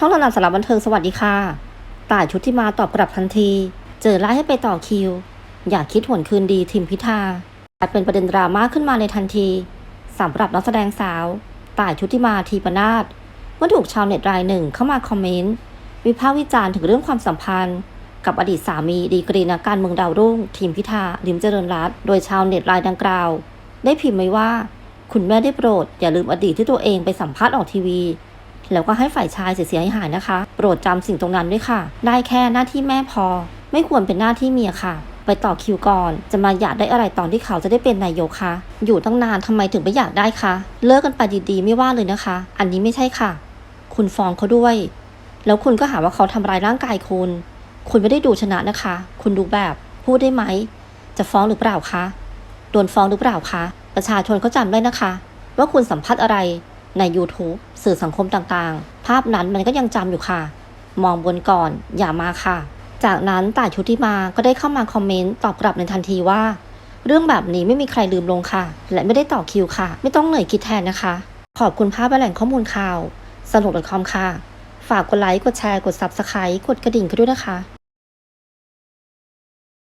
ช่องระนาสารบบันเทิงสวัสดีค่ะต่ายชุติมาตอบกลับทันที เจอไล่ให้ไปต่อคิว อย่าคิดหวนคืนดีทิมพิธากลายเป็นประเด็นดราม่าขึ้นมาในทันทีสำหรับนักแสดงสาวต่ายชุติมาทีปนาศเมื่อถูกชาวเน็ตรายหนึ่งเข้ามาคอมเมนต์วิพากษ์วิจารณ์ถึงเรื่องความสัมพันธ์ กับอดีตสามีดีกรีนักการเมืองดาวรุ่ง ทีมพิธาลิมเจริญรัตน์โดยชาวเน็ตรายดังกล่าว ได้พิมพ์ไว้ว่า คุณแม่ได้โปรด อย่าลืมอดีตที่ตัวเองไปสัมภาษณ์ออกทีวี แล้วก็ให้ฝ่ายชายเสียหายนะคะ โปรดจำสิ่งตรงนั้นด้วยค่ะ ได้แค่หน้าที่แม่พอ ไม่ควรเป็นหน้าที่เมียค่ะ ไปต่อคิวก่อน จะมาอยากได้อะไรตอนที่เขาจะได้เป็นนายกคะอยู่ตั้งนานทำไมถึงไม่อยากได้คะเลิกกันไปดีๆ ไม่ว่าเลยนะคะ อันนี้ไม่ใช่ค่ะ คุณฟ้องเขาด้วย แล้วคุณก็หาว่าเขาทำร้ายร่างกายคุณ คุณไม่ได้ดูชนะนะคะ คุณดูแบบพูดได้ไหมจะฟ้องหรือเปล่าคะโดนฟ้องหรือเปล่าคะประชาชนเขาจำได้นะคะ ว่าคุณสัมภาษณ์อะไร ใน YouTube สื่อสังคมต่างๆ ภาพนั้นมันก็ยังจำอยู่ค่ะ มองบนก่อนอย่ามาค่ะ จากนั้นต่ายชุติมาก็ได้เข้ามาคอมเมนต์ตอบกลับในทันทีว่า เรื่องแบบนี้ไม่มีใครลืมลงค่ะ และไม่ได้ต่อคิวค่ะ ไม่ต้องเหนื่อยคิดแทนนะคะ ขอบคุณภาพและแหล่งข้อมูลข่าวสนุก .com ค่ะ ฝากกดไลค์กดแชร์กด Subscribe กดกระดิ่งกันด้วยนะคะ